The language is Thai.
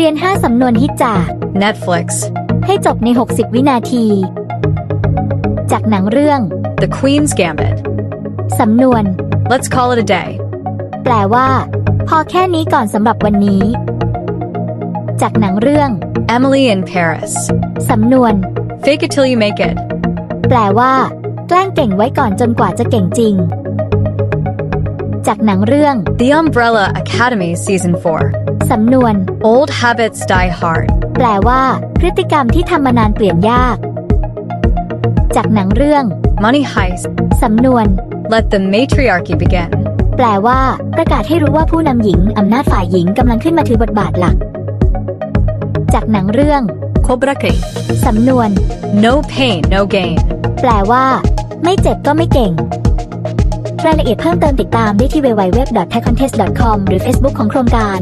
เรียน 5 สำนวนฮิตจาก Netflix, ให้จบใน 60 วินาที จากหนังเรื่อง The Queen's Gambit. สำนวน Let's call it a day. แปลว่า พอแค่นี้ก่อนสำหรับวันนี้ จากหนังเรื่อง Emily in Paris. สำนวน Fake it till you make it. แปลว่า แกล้งเก่งไว้ก่อนจนกว่าจะเก่งจริง จากหนังเรื่อง The Umbrella Academy Season 4. สำนวน Old habits die hard. แปลว่า พฤติกรรมที่ทำมานานเปลี่ยนยาก จากหนังเรื่อง Money heist. สำนวน Let the matriarchy begin. แปลว่า ประกาศให้รู้ว่าผู้นำหญิงอำนาจฝ่ายหญิงกำลังขึ้นมาถือบทบาทหลัก จากหนังเรื่อง Cobra Kai. สำนวน No pain, no gain. แปลว่า ไม่เจ็บก็ไม่เก่ง รายละเอียดเพิ่มเติมติดตามได้ที่ www.thaicontest.com หรือ Facebook ของโครงการ